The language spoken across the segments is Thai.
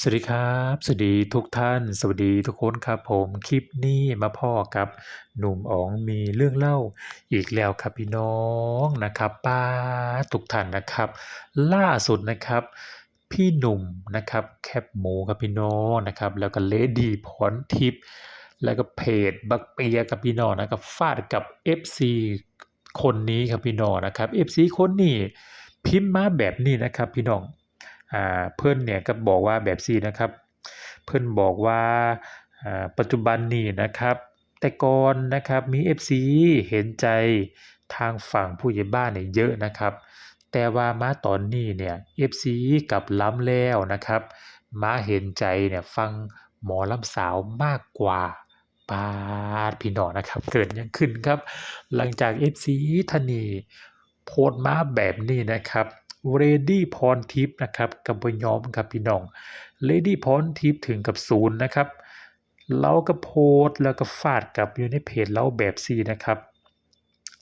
สวัสดีครับ สวัสดีทุกท่าน สวัสดีทุกคนครับผมคลิปนี้มาพ้อกับหนุ่มอ๋องมีเรื่องเล่าอีกแล้วครับพี่น้องนะครับป้าทุกท่านนะครับ ล่าสุดนะครับ พี่หนุ่มนะครับแคปหมูครับพี่น้องนะครับ แล้วก็เลดี้พรทิพย์แล้วก็เพจบักเปียกับพี่น้องนะครับฟาดกับ FC คนนี้ครับพี่น้องนะครับ FC คนนี้พิมพ์มาแบบนี้นะครับพี่น้อง เพิ่อนเนี่ยก็บอกว่าแบบซี่นะครับ เพิ่อนบอกว่าปัจจุบันนี้นะครับ แต่ก่อนนะครับมี FC เห็นใจทางฝั่งผู้ใหญ่บ้านเนี่ยเยอะนะครับ แต่ว่ามาตอนนี้เนี่ย FC กลับล้ำแล้วนะครับ มาเห็นใจเนี่ยฟังหมอลำสาวมากกว่าปาดพี่น้องนะครับ เกิดยังขึ้นครับ หลังจาก FC ทนีโพสต์มาแบบนี้นะครับ เรดี้พรทิพย์นะครับกับบยอมครับพี่น้องเลดี้พรทิพย์ถึงกับศูนย์นะครับเราก็โพสแล้วก็ฟาดกลับอยู่ในเพจเราแบบซีนะครับ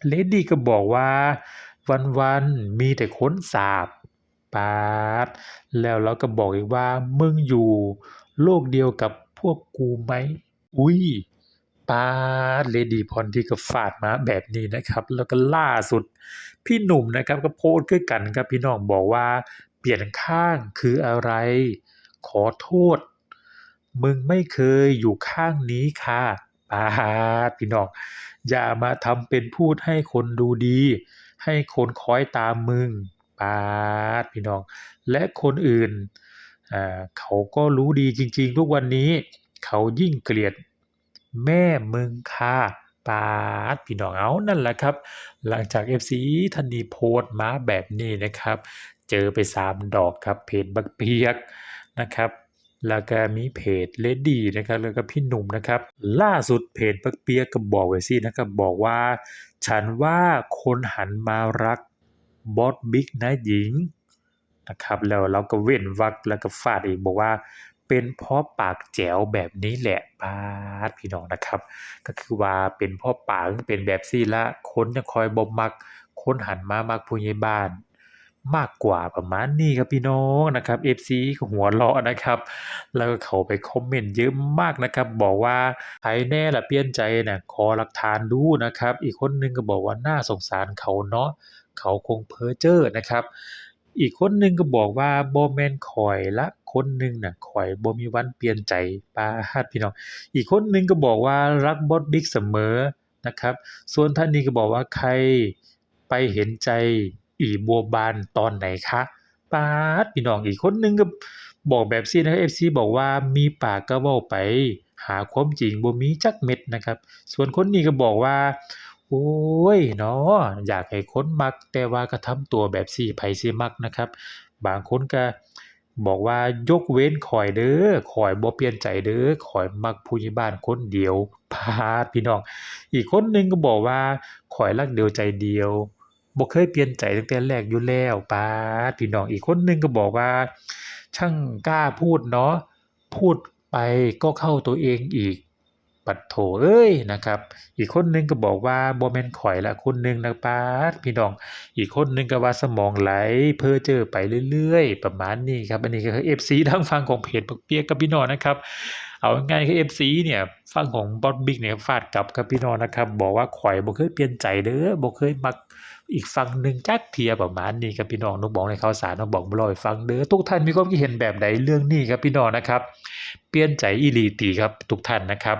เลดี้ก็บอกว่าวันๆมีแต่ค้นสาบปาดแล้วเราก็บอกอีกว่ามึงอยู่โลกเดียวกับพวกกูไหมอุ้ย ปาดเลดี้พรที่ก็ฟาดมาแบบนี้นะครับ แล้วก็ล่าสุด พี่หนุ่มนะครับก็โพสต์คือกันครับพี่น้องบอกว่า เปลี่ยนข้างคืออะไร ขอโทษ มึงไม่เคยอยู่ข้างนี้ค่ะปาดพี่น้อง อย่ามาทำเป็นพูดให้คนดูดี ให้คนคอยตามมึงปาดพี่น้อง และคนอื่นอ่าเขาก็รู้ดีจริง ๆ ทุกวันนี้ เขายิ่งเกลียด แม่มึงค่ะปาดพี่น้องเอานั่นแหละครับ หลังจาก FC ทันีโพสมาแบบนี้นะครับ เจอไป 3 ดอกครับเพจบักเปียกนะครับแล้วก็มีเพจเลดี้นะครับแล้วก็พี่หนุ่มนะครับ ล่าสุดเพจบักเปียกก็บอกไว้สินะครับบอกว่า ฉันว่าคนหันมารักบอสบิ๊กนะหญิงนะครับแล้วเราก็เว้นวรรคแล้วก็ฟาดอีกบอกว่า เป็นเพราะปากแจ๋วแบบนี้แหละปาพี่น้องนะครับ ก็คือว่าเป็นเพ่อปากเป็นแบบซี่ละคนจะคอยบ่มมักคนหันมามักผู้ใหญ่บ้าน มากกว่าประมาณนี้ครับพี่น้องนะครับ FC ก็หัวเราะนะครับ แล้วก็เขาไปคอมเมนต์เยอะมากนะครับ บอกว่าใครแน่ละเปลี่ยนใจน่ะขอหลักฐานดูนะครับ อีกคนนึงก็บอกว่าน่าสงสารเขาเนาะเขาคงเพ้อเจ้อนะครับ อีกคนนึงก็บอกว่าบ่แมนข่อยละ คนหนึ่งน่ะข่อยบ่มีวันเปลี่ยนใจปาฮัดพี่น้อง อีกคนหนึ่งก็บอกว่ารักบอสบิ๊กเสมอนะครับ ส่วนท่านนี้ก็บอกว่าใครไปเห็นใจอีบัวบานตอนไหนคะปาดพี่น้องอีกคนหนึ่งก็บอกแบบซี่นะครับ FC บอกว่ามีปากก็เว้าไป หาความจริงบ่มีจักเม็ดนะครับ ส่วนคนนี้ก็บอกว่าโอ้ยเนาะอยากให้คนมัก แต่ว่าก็ทำตัวแบบสิไผสิมักนะครับ บางคนก็ บอกว่ายกเว้นคอยเด้อคอยบ่เปลี่ยนใจเด้อคอยมักผู้ใหญ่บ้านคนเดียวพาพี่น้อง อีกคนหนึ่งก็บอกว่าคอยรักเดียวใจเดียวบ่เคยเปลี่ยนใจตั้งแต่แรกอยู่แล้วปาพี่น้องอีกคนหนึ่งก็บอกว่า ช่างกล้าพูดเนาะพูดไปก็เข้าตัวเองอีก ปัดโถเอ้ยนะครับ อีกคนหนึ่งก็บอกว่าโบแมนข่อยละคนหนึ่งนะปาพี่น้อง อีกคนหนึ่งก็ว่าสมองไหลเพ้อเจ้อไปเรื่อย ๆ ประมาณนี้ครับ อันนี้ก็คือฟซีทางฟังของเพจปักเปียกกับพี่น้องนะครับเอาง่ายๆคือ FC เนี่ยฝั่งของบอสบิ๊กเนี่ยฟาดกลับกับพี่น้องนะครับบอกว่าข่อยบ่เคยเปลี่ยนใจเด้อบ่เคยมักอีกฝั่งหนึ่งจักเทียประมาณนี้ครับพี่น้องนุกบอกในข่าวสารนุกบอกบ่ลอยฟังเด้อทุกท่านมีความคิดเห็นแบบใดเรื่องนี้ครับพี่น้องนะครับ เปลี่ยนใจอีลีตีครับทุกท่านนะครับ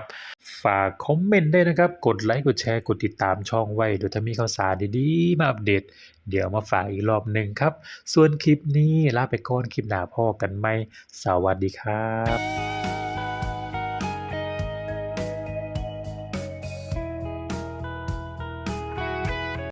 ฝากคอมเมนต์ได้นะครับ กดไลค์กดแชร์กดติดตามช่องไว้เดี๋ยวถ้ามีข่าวสารดีๆ มาอัปเดต เดี๋ยวมาฝากอีกรอบหนึ่งครับ ส่วนคลิปนี้ลาไปก่อนคลิปหน้าพ่อกันไหมสวัสดีครับ